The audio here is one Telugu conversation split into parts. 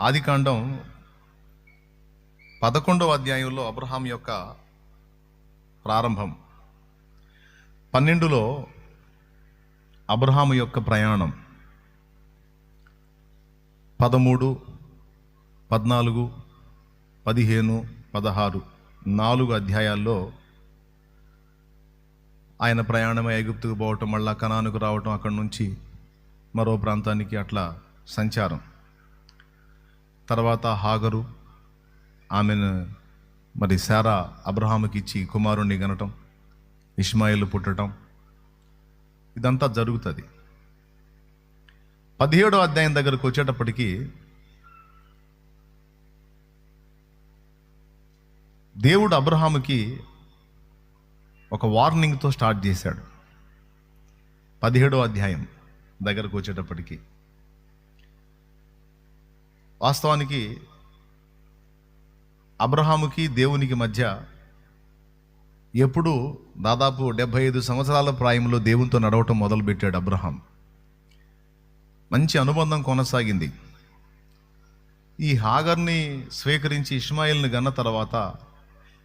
ఆదికాండం పదకొండవ అధ్యాయంలో అబ్రహాం యొక్క ప్రారంభం. పన్నెండులో అబ్రహాము యొక్క ప్రయాణం. పదమూడు పద్నాలుగు పదిహేను పదహారు నాలుగు అధ్యాయాల్లో ఆయన ప్రయాణం ఐగుప్తుకు పోవటం మళ్ళా కనానుకు రావటం అక్కడి నుంచి మరో ప్రాంతానికి అట్లా సంచారం. తర్వాత హాగరు ఆమెను మరి శారా అబ్రహాముకి ఇచ్చి కుమారుణ్ణి గనటం ఇస్మాయిల్ పుట్టడం ఇదంతా జరుగుతుంది. పదిహేడో అధ్యాయం దగ్గరకు వచ్చేటప్పటికి దేవుడు అబ్రహాముకి ఒక వార్నింగ్తో స్టార్ట్ చేశాడు. పదిహేడో అధ్యాయం దగ్గరకు వచ్చేటప్పటికి. వాస్తవానికి అబ్రహాముకి దేవునికి మధ్య ఎప్పుడు దాదాపు డెబ్భై ఐదు సంవత్సరాల ప్రాయంలో దేవునితో నడవటం మొదలుపెట్టాడు అబ్రహాం. మంచి అనుబంధం కొనసాగింది. ఈ హాగర్ని స్వీకరించి ఇస్మాయిల్ని గన్న తర్వాత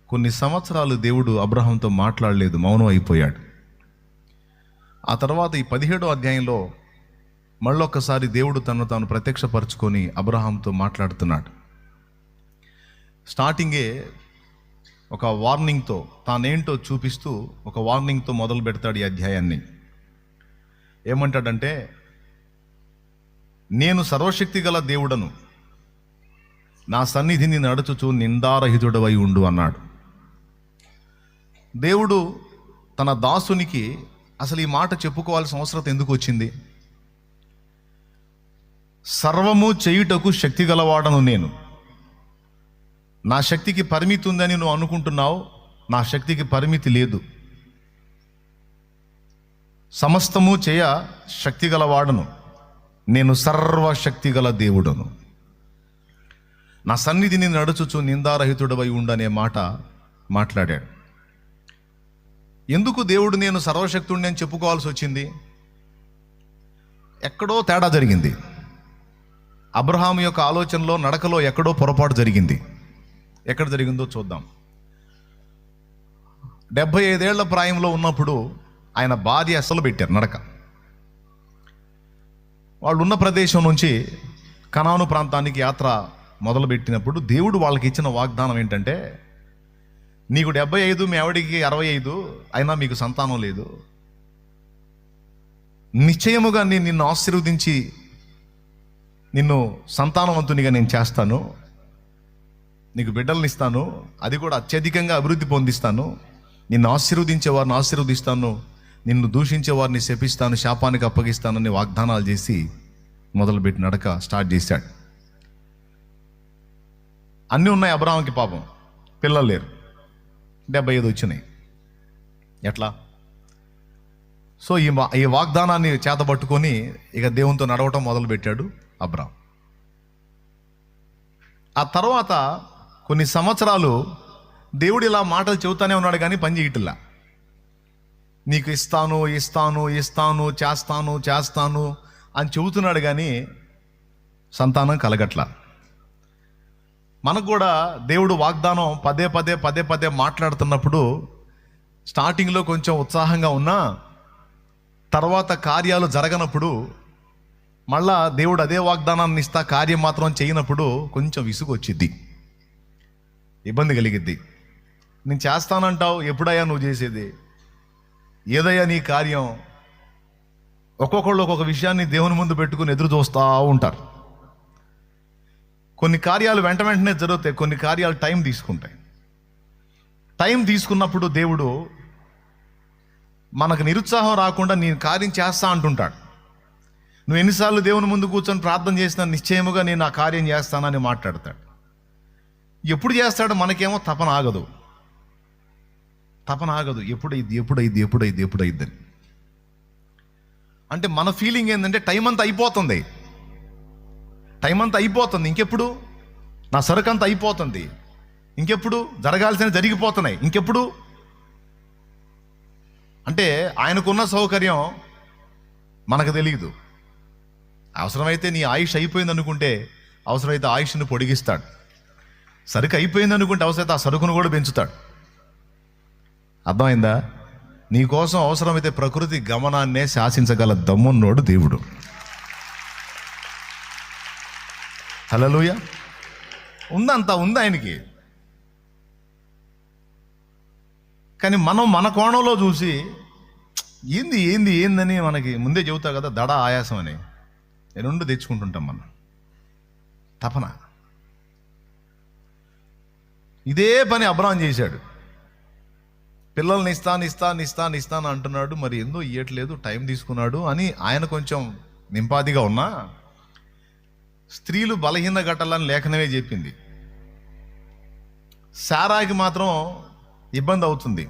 కొన్ని సంవత్సరాలు దేవుడు అబ్రహాంతో మాట్లాడలేదు మౌనం అయిపోయాడు. ఆ తర్వాత ఈ పదిహేడో అధ్యాయంలో మళ్ళొక్కసారి దేవుడు తను తాను ప్రత్యక్షపరుచుకొని అబ్రహాంతో మాట్లాడుతున్నాడు. స్టార్టింగే ఒక వార్నింగ్తో తానేంటో చూపిస్తూ ఒక వార్నింగ్తో మొదలు పెడతాడు ఈ అధ్యాయాన్ని. ఏమంటాడంటే నేను సర్వశక్తి గల దేవుడను నా సన్నిధిని నడుచుచు నిందారహితుడవై ఉండు అన్నాడు. దేవుడు తన దాసునికి అసలు ఈ మాట చెప్పుకోవాల్సిన అవసరం ఎందుకు వచ్చింది? సర్వము చేయుటకు శక్తి గలవాడను నేను. నా శక్తికి పరిమితి ఉందని నువ్వు అనుకుంటున్నావు నా శక్తికి పరిమితి లేదు. సమస్తము చేయ శక్తి గలవాడను నేను సర్వశక్తి గల దేవుడను. నా సన్నిధిని నడుచుచు నిందారహితుడవై ఉండనే మాట మాట్లాడాడు. ఎందుకు దేవుడు నేను సర్వశక్తుడిని అని చెప్పుకోవాల్సి వచ్చింది? ఎక్కడో తేడా జరిగింది. అబ్రహాం యొక్క ఆలోచనలో నడకలో ఎక్కడో పొరపాటు జరిగింది. ఎక్కడ జరిగిందో చూద్దాం. డెబ్భై ఐదేళ్ళ ప్రాయంలో ఉన్నప్పుడు ఆయన భార్య అసలు పెట్టారు నడక. వాళ్ళు ఉన్న ప్రదేశం నుంచి కనాను ప్రాంతానికి యాత్ర మొదలుపెట్టినప్పుడు దేవుడు వాళ్ళకి ఇచ్చిన వాగ్దానం ఏంటంటే నీకు డెబ్బై ఐదు మీ ఆవిడికి అరవై ఐదు అయినా మీకు సంతానం లేదు. నిశ్చయముగా నేను నిన్ను ఆశీర్వదించి నిన్ను సంతానవంతునిగా నేను చేస్తాను. నీకు బిడ్డల్ని ఇస్తాను. అది కూడా అత్యధికంగా అభివృద్ధి పొందిస్తాను. నిన్ను ఆశీర్వదించే వారిని ఆశీర్వదిస్తాను. నిన్ను దూషించే వారిని శపిస్తాను. శాపానికి అప్పగిస్తానని వాగ్దానాలు చేసి మొదలుపెట్టి నడక స్టార్ట్ చేశాడు. అన్నీ ఉన్నాయి అబ్రాహంకి పాపం. పిల్లలు లేరు. డెబ్బై ఐదు వచ్చినాయి. ఎట్లా? సో ఈ ఈ వాగ్దానాన్ని చేతబట్టుకొని ఇక దేవునితో నడవటం మొదలుపెట్టాడు. అబ్రామ్. ఆ తర్వాత కొన్ని సంవత్సరాలు దేవుడు ఇలా మాటలు చెబుతానే ఉన్నాడు కానీ పని చేయట్లా. నీకు ఇస్తాను ఇస్తాను ఇస్తాను చేస్తాను చేస్తాను అని చెబుతున్నాడు కానీ సంతానం కలగట్లా. మనకు కూడా దేవుడు వాగ్దానం పదే పదే పదే పదే మాట్లాడుతున్నప్పుడు స్టార్టింగ్లో కొంచెం ఉత్సాహంగా ఉన్నా తర్వాత కార్యాలు జరగనప్పుడు మళ్ళా దేవుడు అదే వాగ్దానాన్ని ఇస్తా కార్యం మాత్రం చేయనప్పుడు కొంచెం విసుగు వచ్చిద్ది ఇబ్బంది కలిగిద్ది. నేను చేస్తానంటావు ఎప్పుడయ్యా నువ్వు చేసేది? ఏదయ్యా నీ కార్యం? ఒక్కొక్కళ్ళు ఒక్కొక్క విషయాన్ని దేవుని ముందు పెట్టుకుని ఎదురు చూస్తూ ఉంటారు. కొన్ని కార్యాలు వెంట వెంటనే జరుగుతాయి కొన్ని కార్యాలు టైం తీసుకుంటాయి. టైం తీసుకున్నప్పుడు దేవుడు మనకు నిరుత్సాహం రాకుండా నేను కార్యం చేస్తా అంటుంటాడు. నువ్వు ఎన్నిసార్లు దేవుని ముందు కూర్చొని ప్రార్థన చేసినా నిశ్చయముగా నేను ఆ కార్యం చేస్తానని మాట్లాడతాడు. ఎప్పుడు చేస్తాడో మనకేమో తపన ఆగదు. తపన ఆగదు. ఎప్పుడైద్ది ఎప్పుడైద్ది ఎప్పుడైద్ది ఎప్పుడైద్ది అంటే మన ఫీలింగ్ ఏంటంటే టైం అంతా అయిపోతుంది. టైం అంతా అయిపోతుంది. ఇంకెప్పుడు? నా సరుకు అంతా అయిపోతుంది. ఇంకెప్పుడు? జరగాల్సిన జరిగిపోతున్నాయి. ఇంకెప్పుడు? అంటే ఆయనకున్న సౌకర్యం మనకు తెలియదు. అవసరమైతే నీ ఆయుష్ అయిపోయింది అనుకుంటే అవసరమైతే ఆయుష్ను పొడిగిస్తాడు. సరుకు అయిపోయింది అనుకుంటే అవసరమైతే ఆ సరుకును కూడా పెంచుతాడు. అర్థమైందా? నీకోసం అవసరమైతే ప్రకృతి గమనాన్నే శాసించగల దమ్మున్నోడు దేవుడు. హలలుయ ఉందంతా ఉంది ఆయనకి. కానీ మనం మన కోణంలో చూసి ఏంది ఏంది ఏందని మనకి ముందే చెబుతా కదా దడ ఆయాసం అని. రెండు తెచ్చుకుంటుంటాం మనం. తపన. ఇదే పని అబ్రాహం చేశాడు. పిల్లల్ని ఇస్తాను ఇస్తాను ఇస్తాను ఇస్తాను అంటున్నాడు. మరి ఎందుకు ఇయ్యట్లేదు? టైం తీసుకున్నాడు అని ఆయన కొంచెం నింపాదిగా ఉన్నా స్త్రీలు బలహీన ఘట్టాలని లేఖనమే చెప్పింది. సారాకి మాత్రం ఇబ్బంది అవుతుంది.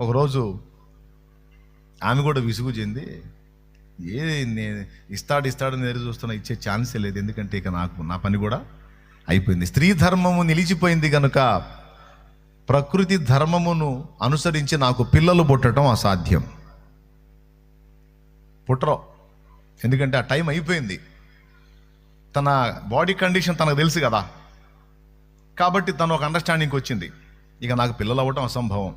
ఒకరోజు ఆమె కూడా విసుగు చెంది ఏ నేను ఇస్తాడు ఇస్తాడని ఎదురు చూస్తున్నా ఇచ్చే ఛాన్సే లేదు. ఎందుకంటే ఇక నాకు నా పని కూడా అయిపోయింది. స్త్రీ ధర్మము నిలిచిపోయింది కనుక ప్రకృతి ధర్మమును అనుసరించి నాకు పిల్లలు పుట్టడం అసాధ్యం. పుట్టరు. ఎందుకంటే ఆ టైం అయిపోయింది. తన బాడీ కండిషన్ తనకు తెలుసు కదా. కాబట్టి తను ఒక అండర్స్టాండింగ్కి వచ్చింది. ఇక నాకు పిల్లలు అవ్వటం అసంభవం.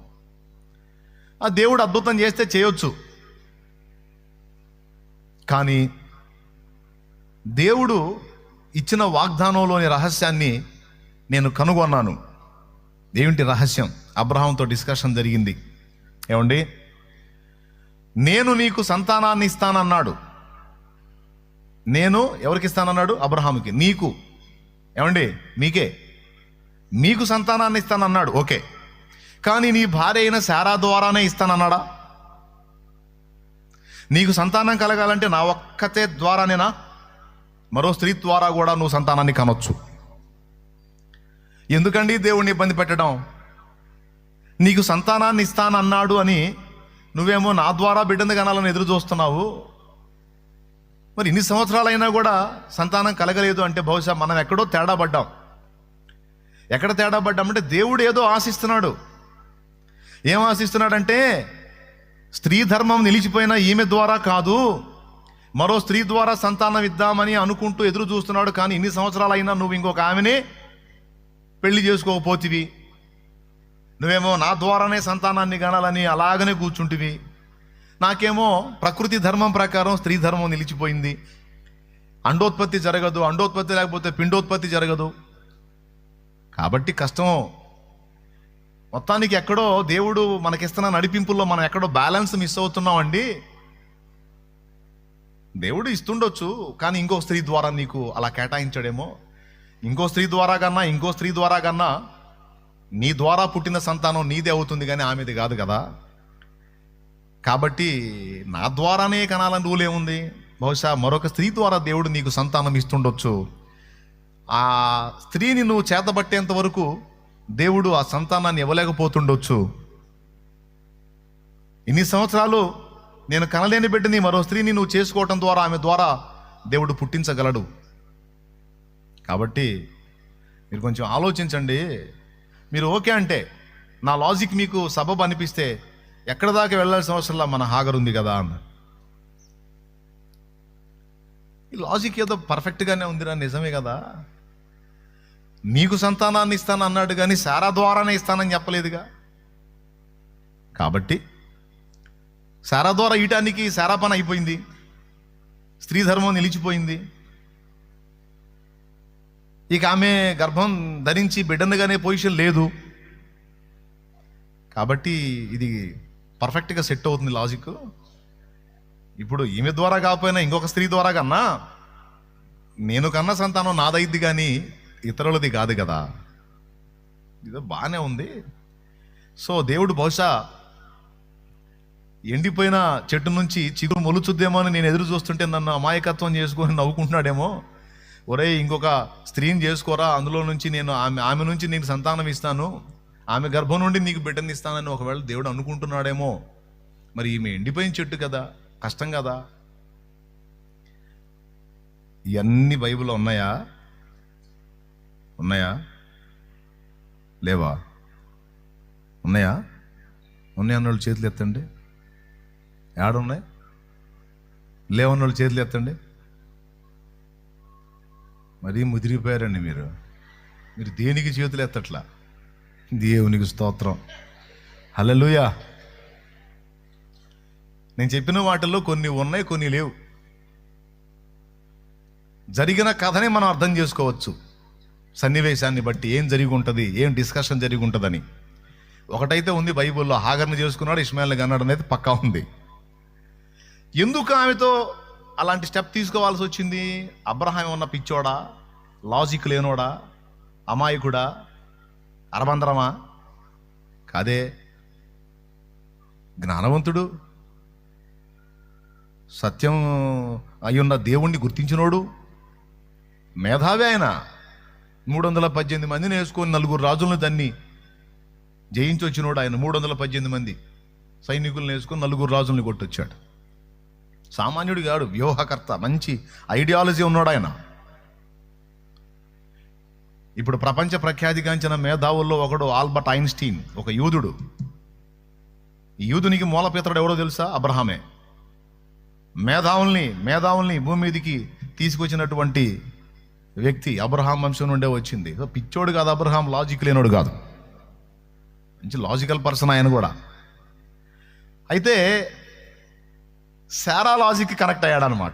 ఆ దేవుడు అద్భుతం చేస్తే చేయొచ్చు. కానీ దేవుడు ఇచ్చిన వాగ్దానంలోని రహస్యాన్ని నేను కనుగొన్నాను. ఏమిటి రహస్యం? అబ్రహాంతో డిస్కషన్ జరిగింది. ఏమండి? నేను నీకు సంతానాన్ని ఇస్తానన్నాడు. నేను ఎవరికి ఇస్తానన్నాడు? అబ్రహాముకి. నీకు. ఏమండి? మీకే. మీకు సంతానాన్ని ఇస్తానన్నాడు. ఓకే. కానీ నీ భార్య అయిన శారా ద్వారానే ఇస్తానన్నాడా? నీకు సంతానం కలగాలంటే నా ఒక్కతే ద్వారానేనా మరో స్త్రీ ద్వారా కూడా నువ్వు సంతానాన్ని కనొచ్చు. ఎందుకండి దేవుణ్ణి ఇబ్బంది పెట్టడం? నీకు సంతానాన్ని ఇస్తానన్నాడు అని నువ్వేమో నా ద్వారా బిడ్డను కనాలని ఎదురు చూస్తున్నావు? మరి ఇన్ని సంవత్సరాలైనా కూడా సంతానం కలగలేదు అంటే బహుశా మనం ఎక్కడో తేడా పడ్డాం. ఎక్కడ తేడా పడ్డామంటే దేవుడు ఏదో ఆశిస్తున్నాడు. ఏం ఆశిస్తున్నాడంటే స్త్రీ ధర్మం నిలిచిపోయిన ఈమె ద్వారా కాదు మరో స్త్రీ ద్వారా సంతానం ఇద్దామని అనుకుంటూ ఎదురు చూస్తున్నాడు. కానీ ఇన్ని సంవత్సరాలైనా నువ్వు ఇంకొక ఆమెనే పెళ్ళి చేసుకోకపోతివి. నువ్వేమో నా ద్వారానే సంతానాన్ని కనాలని అలాగనే కూర్చుంటివి. నాకేమో ప్రకృతి ధర్మం ప్రకారం స్త్రీ ధర్మం నిలిచిపోయింది. అండోత్పత్తి జరగదు అండోత్పత్తి లేకపోతే పిండోత్పత్తి జరగదు. కాబట్టి కష్టం మొత్తానికి ఎక్కడో దేవుడు మనకిస్తున్న నడిపింపుల్లో మనం ఎక్కడో బ్యాలెన్స్ మిస్ అవుతున్నామండి. దేవుడు ఇస్తుండొచ్చు కానీ ఇంకో స్త్రీ ద్వారా నీకు అలా కేటాయించాడేమో. ఇంకో స్త్రీ ద్వారా కన్నా ఇంకో స్త్రీ ద్వారా కన్నా నీ ద్వారా పుట్టిన సంతానం నీదే అవుతుంది కానీ ఆమెది కాదు కదా. కాబట్టి నా ద్వారానే కనాలని రూల్ ఏముంది? బహుశా మరొక స్త్రీ ద్వారా దేవుడు నీకు సంతానం ఇస్తుండొచ్చు. ఆ స్త్రీని నువ్వు చేతబట్టేంత వరకు దేవుడు ఆ సంతానాన్ని ఇవ్వలేకపోతుండొచ్చు. ఇన్ని సంవత్సరాలు నేను కనలేని బిడ్డని మరో స్త్రీని నువ్వు చేసుకోవటం ద్వారా ఆమె ద్వారా దేవుడు పుట్టించగలడు. కాబట్టి మీరు కొంచెం ఆలోచించండి. మీరు ఓకే అంటే నా లాజిక్ మీకు సబబ్ అనిపిస్తే ఎక్కడ దాకా వెళ్ళాల్సిన అవసరంలా మన హాగర్ ఉంది కదా అన్న. ఈ లాజిక్ ఏదో పర్ఫెక్ట్గానే ఉందిరా నిజమే కదా. నీకు సంతానాన్ని ఇస్తాను అన్నాడు కానీ సారా ద్వారానే ఇస్తానని చెప్పలేదుగా. కాబట్టి సారా ద్వారా ఇయటానికి సారా పని అయిపోయింది. స్త్రీ ధర్మం నిలిచిపోయింది. ఇక ఆమె గర్భం ధరించి బిడ్డనుగానే పొజిషన్ లేదు. కాబట్టి ఇది పర్ఫెక్ట్గా సెట్ అవుతుంది లాజిక్. ఇప్పుడు ఈమె ద్వారా కాకపోయినా ఇంకొక స్త్రీ ద్వారా కన్నా నేను కన్నా సంతానం నాదైద్ది కానీ ఇతరులది కాదు కదా. ఇదో బాగానే ఉంది. సో దేవుడు బహుశా ఎండిపోయిన చెట్టు నుంచి చిగురు మొలుచుద్దేమో అని నేను ఎదురు చూస్తుంటే నన్ను అమాయకత్వం చేసుకొని నవ్వుకుంటున్నాడేమో. ఒరే ఇంకొక స్త్రీని చేసుకోరా? అందులో నుంచి నేను ఆమె ఆమె నుంచి నీకు సంతానం ఇస్తాను. ఆమె గర్భం నుండి నీకు బిడ్డని ఇస్తానని ఒకవేళ దేవుడు అనుకుంటున్నాడేమో. మరి ఈమె ఎండిపోయిన చెట్టు కదా. కష్టం కదా. ఇవన్నీ బైబిల్లో ఉన్నాయా? ఉన్నాయా? లేవా? ఉన్నాయా? ఉన్నాయి అన్నోళ్ళు చేతులు ఎత్తండి. ఏడున్నాయి? లేవన్నోళ్ళు చేతులు ఎత్తండి. మరీ ముదిరిపోయారండి మీరు. మీరు దేనికి చేతులు ఎత్తట్లా? దేవునికి స్తోత్రం. హలలుయా నేను చెప్పిన వాటిల్లో కొన్ని ఉన్నాయి కొన్ని లేవు. జరిగిన కథనే మనం అర్థం చేసుకోవచ్చు. సన్నివేశాన్ని బట్టి ఏం జరిగి ఉంటుంది ఏం డిస్కషన్ జరిగి ఉంటుందని ఒకటైతే ఉంది బైబిల్లో హాగర్ని చేసుకున్నాడు ఇస్మాయిల్ని కన్నాడు అనేది పక్కా ఉంది. ఎందుకు ఆమెతో అలాంటి స్టెప్ తీసుకోవాల్సి వచ్చింది? అబ్రహాం ఉన్న పిచ్చోడా? లాజిక్ లేనోడా? అమాయకుడా? అరబందరమా? కాదే జ్ఞానవంతుడు సత్యం అయ్యున్న దేవుణ్ణి గుర్తించినోడు మేధావి ఆయన. మూడు వందల పద్దెనిమిది మందిని వేసుకొని నలుగురు రాజులను తన్ని జయించొచ్చినోడు ఆయన మూడు వందల పద్దెనిమిది మంది సైనికులను వేసుకొని నలుగురు రాజుల్ని కొట్టొచ్చాడు. సామాన్యుడు కాడు వ్యూహకర్త మంచి ఐడియాలజీ ఉన్నాడు ఆయన. ఇప్పుడు ప్రపంచ ప్రఖ్యాతిగాంచిన మేధావుల్లో ఒకడు ఆల్బర్ట్ ఐన్స్టీన్ ఒక యూదుడు. ఈ యూదునికి మూలపేతడు ఎవడో తెలుసా? అబ్రహామే. మేధావుల్ని మేధావుల్ని భూమి మీదకి తీసుకొచ్చినటువంటి వ్యక్తి అబ్రహాం వంశం నుండే వచ్చింది. పిచ్చోడు కాదు అబ్రహాం లాజిక్ లేనోడు కాదు. మంచి లాజికల్ పర్సన్ ఆయన కూడా. అయితే శారా లాజిక్ కనెక్ట్ అయ్యాడనమాట.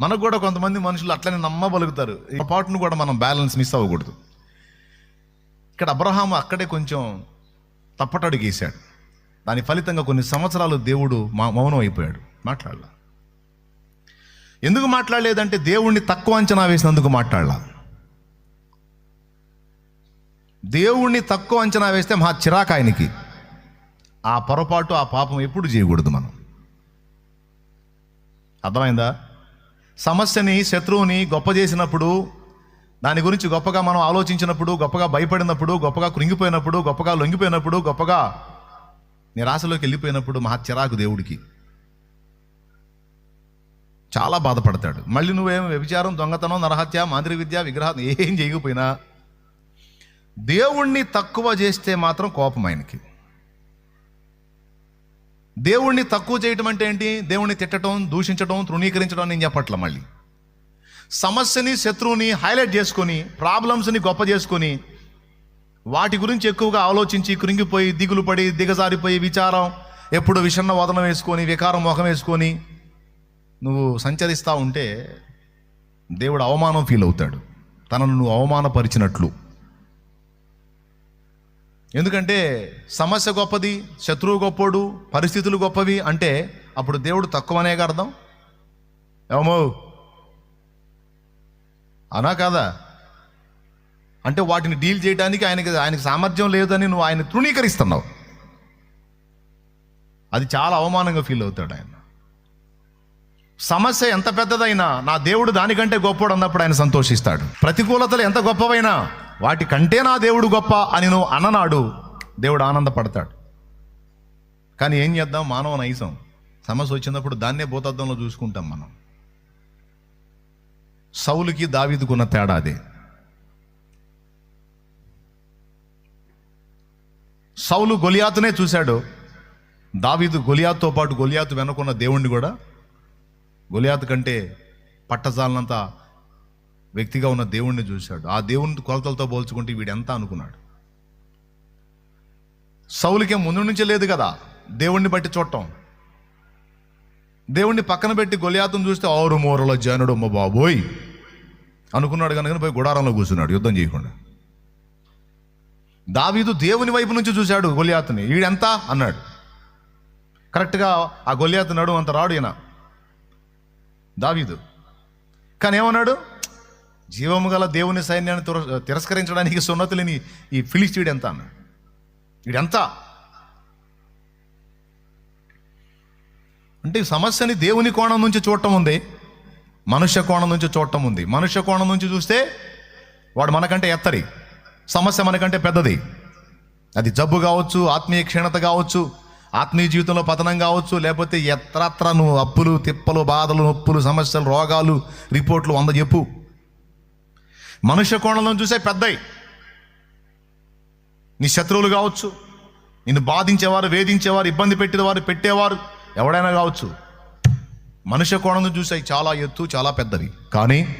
మనకు కూడా కొంతమంది మనుషులు అట్లనే నమ్మబలుగుతారు. ఈ పాటును కూడా మనం బ్యాలెన్స్ మిస్ అవ్వకూడదు. ఇక్కడ అబ్రహాం అక్కడే కొంచెం తప్పటడుగు గీశాడు దాని ఫలితంగా కొన్ని సంవత్సరాలు దేవుడు మా మౌనం అయిపోయాడు. మాట్లాడలా ఎందుకు మాట్లాడలేదంటే దేవుణ్ణి తక్కువ అంచనా వేసినందుకు మాట్లాడాల. దేవుణ్ణి తక్కువ అంచనా వేస్తే మా చిరాకు ఆయనకి. ఆ పొరపాటు ఆ పాపం ఎప్పుడు చేయకూడదు మనం. అర్థమైందా? సమస్యని శత్రువుని గొప్ప చేసినప్పుడు దాని గురించి గొప్పగా మనం ఆలోచించినప్పుడు గొప్పగా భయపడినప్పుడు గొప్పగా కృంగిపోయినప్పుడు గొప్పగా లొంగిపోయినప్పుడు గొప్పగా నిరాశలోకి వెళ్ళిపోయినప్పుడు మహా చిరాకు దేవుడికి. చాలా బాధపడతాడు. మళ్ళీ నువ్వేం వ్యభిచారం దొంగతనం నరహత్య మాంత్రి విద్య విగ్రహం ఏం చేయకపోయినా దేవుణ్ణి తక్కువ చేస్తే మాత్రం కోపం ఆయనకి. దేవుణ్ణి తక్కువ చేయటం అంటే ఏంటి? దేవుణ్ణి తిట్టడం దూషించడం తృణీకరించడం నేను చెప్పట్ల మళ్ళీ. సమస్యని శత్రువుని హైలైట్ చేసుకొని ప్రాబ్లమ్స్ని గొప్ప చేసుకొని వాటి గురించి ఎక్కువగా ఆలోచించి కృంగిపోయి దిగులు పడి దిగజారిపోయి విచారం ఎప్పుడు విషన్న వదనం వేసుకొని వికారం ముఖం వేసుకొని నువ్వు సంచరిస్తూ ఉంటే దేవుడు అవమానం ఫీల్ అవుతాడు. తనను నువ్వు అవమానపరిచినట్లు. ఎందుకంటే సమస్య గొప్పది శత్రువు గొప్పోడు పరిస్థితులు గొప్పవి అంటే అప్పుడు దేవుడు తక్కువనే అర్థం? ఏమో అనా కాదా? అంటే వాటిని డీల్ చేయడానికి ఆయనకి ఆయనకి సామర్థ్యం లేదని నువ్వు ఆయన తృణీకరిస్తున్నావు. అది చాలా అవమానంగా ఫీల్ అవుతాడు ఆయన. సమస్య ఎంత పెద్దదైనా నా దేవుడు దానికంటే గొప్పడు అన్నప్పుడు ఆయన సంతోషిస్తాడు. ప్రతికూలతలు ఎంత గొప్పవైనా వాటి కంటే నా దేవుడు గొప్ప అని నువ్వు అన్ననాడు దేవుడు ఆనందపడతాడు. కానీ ఏం చేద్దాం? మానవ నైసం సమస్య వచ్చినప్పుడు దాన్నే భూతద్దంలో చూసుకుంటాం మనం. సౌలుకి దావీదుకున్న తేడా అదే. సౌలు గొలియాతునే చూశాడు. దావీదు గొలియాతుతో పాటు గొలియాతు వెనుకున్న దేవుణ్ణి కూడా గొలియాత కంటే పట్టజాలనంత వ్యక్తిగా ఉన్న దేవుణ్ణి చూశాడు. ఆ దేవుని కొలతలతో పోల్చుకుంటే వీడెంత అనుకున్నాడు? సౌలికే ముందు నుంచే లేదు కదా? దేవుణ్ణి బట్టి చూడటం. దేవుణ్ణి పక్కన పెట్టి గొలియాతను చూస్తే ఆరు మూరల జనుడు అమ్మ బాబోయ్! అనుకున్నాడు కనుక పోయి గుడారంలో కూర్చున్నాడు. యుద్ధం చేయకుండా. దావీదు దేవుని వైపు నుంచి చూశాడు గొలియాతుని. వీడెంత అన్నాడు. కరెక్ట్గా ఆ గొలియాతు నడు అంత రాడు ఈయన. దావీదు. కానీ ఏమన్నాడు? జీవము గల దేవుని సైన్యాన్ని తిరస్కరించడానికి సున్నతి లేని ఈ ఫిలిస్తీయుడు ఎంత అన్నాడు? వీడెంత? అంటే ఈ సమస్యని దేవుని కోణం నుంచి చూడటం ఉంది మనుష్య కోణం నుంచి చూడటం ఉంది. మనుష్య కోణం నుంచి చూస్తే వాడు మనకంటే ఎత్తరి. సమస్య మనకంటే పెద్దది. అది జబ్బు కావచ్చు ఆత్మీయ క్షీణత కావచ్చు ఆత్మీయ జీవితంలో పతనం కావచ్చు లేకపోతే ఎత్రత్ర నువ్వు అప్పులు తిప్పలు బాధలు నొప్పులు సమస్యలు రోగాలు రిపోర్ట్లు వంద చెప్పు. మనుష్య కోణంలో చూసే పెద్దయి. నీ శత్రువులు కావచ్చు నిన్ను బాధించేవారు వేధించేవారు ఇబ్బంది పెట్టేవారు పెట్టేవారు ఎవడైనా కావచ్చు. మనుష్య కోణం చూసి చాలా ఎత్తు చాలా పెద్దవి కానీ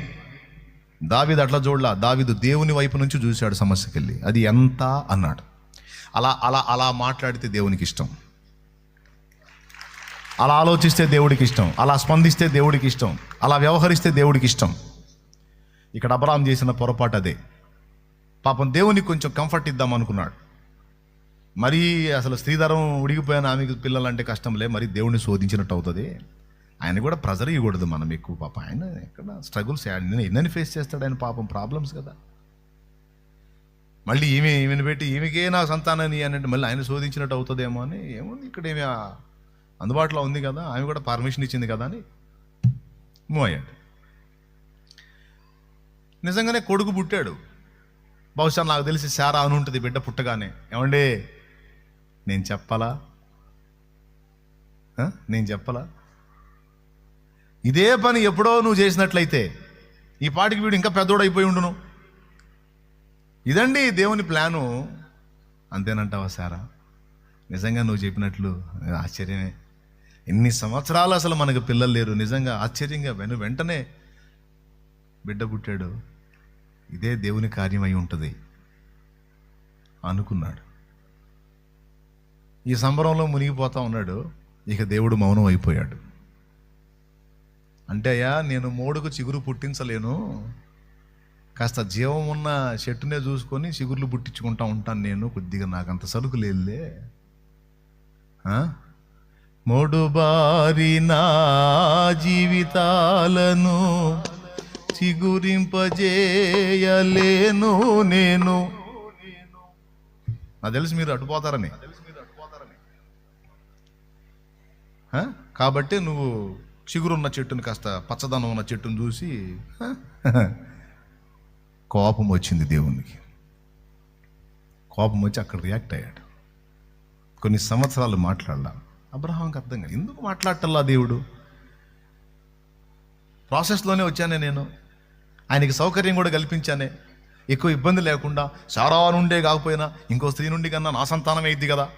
దావిదు అట్లా చూడలా. దావిదు దేవుని వైపు నుంచి చూశాడు సమస్యకెళ్ళి. అది ఎంత అన్నాడు. అలా అలా అలా మాట్లాడితే దేవునికి ఇష్టం. అలా ఆలోచిస్తే దేవుడికి ఇష్టం అలా స్పందిస్తే దేవుడికి ఇష్టం అలా వ్యవహరిస్తే దేవుడికి ఇష్టం. ఇక్కడ అబ్రాం చేసిన పొరపాటు అదే. పాపం దేవునికి కొంచెం కంఫర్ట్ ఇద్దాం అనుకున్నాడు. మరీ అసలు స్త్రీధరం ఉడిగిపోయిన ఆమెకు పిల్లలంటే కష్టంలే మరి దేవుడిని శోధించినట్టు అవుతుంది. ఆయన కూడా ప్రెజర్ ఇవ్వకూడదు మనం ఎక్కువ పాపం. ఆయన ఎక్కడ స్ట్రగుల్స్ ఎన్నని ఫేస్ చేస్తాడు ఆయన పాపం ప్రాబ్లమ్స్ కదా. మళ్ళీ ఈమె ఈమెను పెట్టి ఈమెకే నా సంతానాన్ని అని అంటే మళ్ళీ ఆయన శోధించినట్టు అవుతుందేమో అని ఏముంది? ఇక్కడ ఏమి అందుబాటులో ఉంది కదా ఆమె కూడా పర్మిషన్ ఇచ్చింది కదా అని మూవ్ అయ్యాడు. నిజంగానే కొడుకు పుట్టాడు. బహుశా నాకు తెలిసి శారా అని ఉంటుంది బిడ్డ పుట్టగానే. ఏమండి? నేను చెప్పాలా? నేను చెప్పాలా? ఇదే పని ఎప్పుడో నువ్వు చేసినట్లయితే ఈ పాటికి వీడు ఇంకా పెద్దోడైపోయి ఉండును. ఇదండి దేవుని ప్లాను. అంతేనంటావా సారా నిజంగా నువ్వు చెప్పినట్లు ఆశ్చర్యమే. ఎన్ని సంవత్సరాలు అసలు మనకు పిల్లలు లేరు. నిజంగా ఆశ్చర్యంగా వెను వెంటనే బిడ్డ పుట్టాడు. ఇదే దేవుని కార్యమై ఉంటుంది అనుకున్నాడు. ఈ సంబరంలో మునిగిపోతా ఉన్నాడు. ఇక దేవుడు మౌనం అయిపోయాడు. అంటే అయ్యా నేను మోడుకు చిగురు పుట్టించలేను. కాస్త జీవం ఉన్న చెట్టునే చూసుకొని చిగుర్లు పుట్టించుకుంటా ఉంటాను నేను. కొద్దిగా నాకు అంత సరుకు లేదులే మొడుబారి నా జీవితాలను చిగురింపజేయలేను నేను. నాకు తెలిసి మీరు అటుపోతారని. కాబట్టి నువ్వు చిగురున్న చెట్టుని కాస్త పచ్చదనం ఉన్న చెట్టును చూసి కోపం వచ్చింది దేవునికి. కోపం వచ్చి అక్కడ రియాక్ట్ అయ్యాడు. కొన్ని సంవత్సరాలు మాట్లాడలా అబ్రహాంకి అర్థం కాదు. ఎందుకు మాట్లాడటల్లా దేవుడు? ప్రాసెస్లోనే వచ్చానే నేను. ఆయనకి సౌకర్యం కూడా కల్పించానే. ఎక్కువ ఇబ్బంది లేకుండా సారా నుండే కాకపోయినా ఇంకో స్త్రీ నుండి కన్నా నా సంతానం అయింది కదా.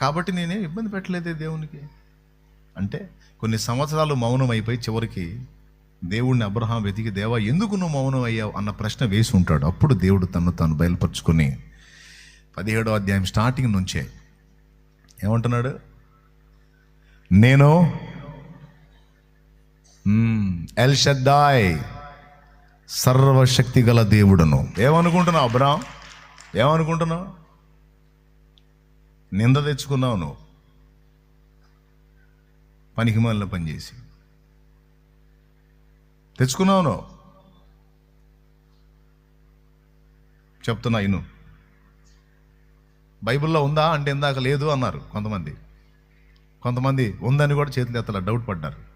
కాబట్టి నేనేం ఇబ్బంది పెట్టలేదే దేవునికి. అంటే కొన్ని సంవత్సరాలు మౌనం అయిపోయి చివరికి దేవుడిని అబ్రహాం వెతికి దేవా ఎందుకు నువ్వు మౌనం అయ్యావు? అన్న ప్రశ్న వేసి ఉంటాడు. అప్పుడు దేవుడు తను తాను బయలుపరుచుకొని పదిహేడో అధ్యాయం స్టార్టింగ్ నుంచే ఏమంటున్నాడు? నేను? మ్మ్, ఎల్ షద్దాయ్ సర్వశక్తి గల దేవుడును. ఏమనుకుంటున్నావు అబ్రామ్ ఏమనుకుంటున్నావు? నింద తెచ్చుకున్నావు నువ్వు. పనికి మళ్ళీ పనిచేసి. తెచ్చుకున్నావు నువ్వు. చెప్తున్నా ఇను. బైబిల్లో ఉందా? అంటే ఇందాక లేదు అన్నారు కొంతమంది. కొంతమంది ఉందని కూడా చేతులు ఎత్తల డౌట్ పడ్డారు.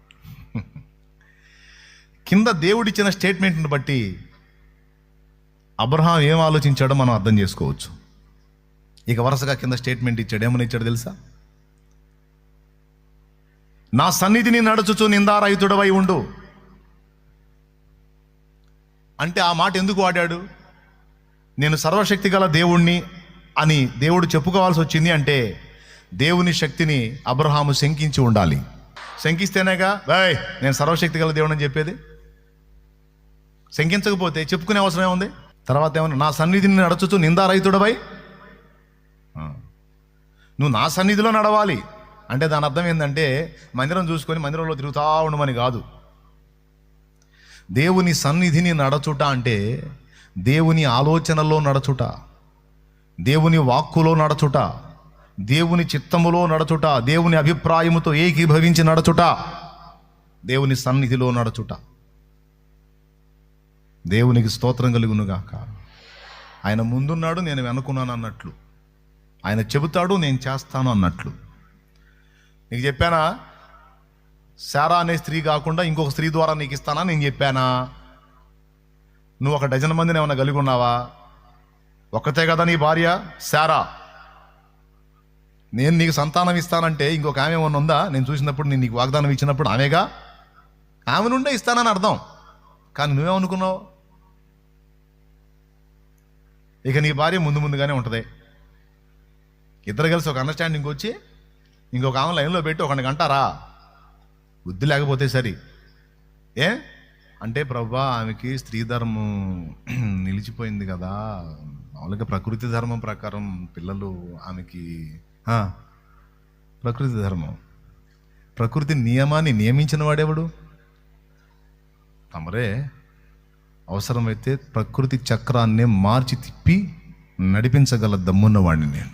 కింద దేవుడిచ్చిన స్టేట్మెంట్ని బట్టి అబ్రహాం ఏం ఆలోచించాడో మనం అర్థం చేసుకోవచ్చు. ఇక వరుసగా కింద స్టేట్మెంట్ ఇచ్చాడు. ఏమని ఇచ్చాడు తెలుసా? నా సన్నిధిని నడుచుచు నిందారహితుడవై ఉండు. అంటే ఆ మాట ఎందుకు వాడాడు? నేను సర్వశక్తి గల దేవుణ్ణి అని దేవుడు చెప్పుకోవాల్సి వచ్చింది అంటే దేవుని శక్తిని అబ్రహాము శంకించి ఉండాలి. శంకిస్తేనేగా బాయ్ నేను సర్వశక్తి గల దేవుడు అని చెప్పేది? శంకించకపోతే చెప్పుకునే అవసరం ఏముంది? తర్వాత ఏమన్నా నా సన్నిధిని నడచుతూ నిందారహితుడవై? ఆ. నువ్వు నా సన్నిధిలో నడవాలి. అంటే దాని అర్థం ఏంటంటే మందిరం చూసుకొని మందిరంలో తిరుగుతా ఉండమని కాదు. దేవుని సన్నిధిని నడచుట అంటే దేవుని ఆలోచనల్లో నడచుట దేవుని వాక్కులో నడచుట దేవుని చిత్తములో నడచుట దేవుని అభిప్రాయముతో ఏకీభవించి నడచుట దేవుని సన్నిధిలో నడచుట. దేవునికి స్తోత్రం కలుగునుగాక. ఆయన ముందున్నాడు నేను వెనుకున్నాను అన్నట్లు. ఆయన చెబుతాడు నేను చేస్తాను అన్నట్లు. నీకు చెప్పానా? శారా అనే స్త్రీ కాకుండా ఇంకొక స్త్రీ ద్వారా నీకు ఇస్తానా? నేను చెప్పానా? నువ్వు ఒక డజన్ మందిని ఏమైనా కలిగి ఉన్నావా? ఒక్కతే కదా నీ భార్య శారా. నేను నీకు సంతానం ఇస్తానంటే ఇంకొక ఆమె ఏమన్నా ఉందా? నేను చూసినప్పుడు నేను నీకు వాగ్దానం ఇచ్చినప్పుడు ఆమెగా? ఆమె నుండే ఇస్తానని అర్థం. కానీ నువ్వేమనుకున్నావు? ఇక నీ భార్య ముందు ముందుగానే ఉంటుంది. ఇద్దరు కలిసి ఒక అండర్స్టాండింగ్ వచ్చి ఇంకొక ఆమె లైన్లో పెట్టి ఒకటి అంటారా బుద్ధి లేకపోతే సరి. ఏ? అంటే ప్రభా ఆమెకి స్త్రీ ధర్మం నిలిచిపోయింది కదా. మామూలుగా ప్రకృతి ధర్మం ప్రకారం పిల్లలు ఆమెకి ప్రకృతి ధర్మం. ప్రకృతి నియమాన్ని నియమించిన వాడెవడు? తమరే అవసరమైతే ప్రకృతి చక్రాన్నే మార్చి తిప్పి నడిపించగల దమ్మున్నవాడిని నేను.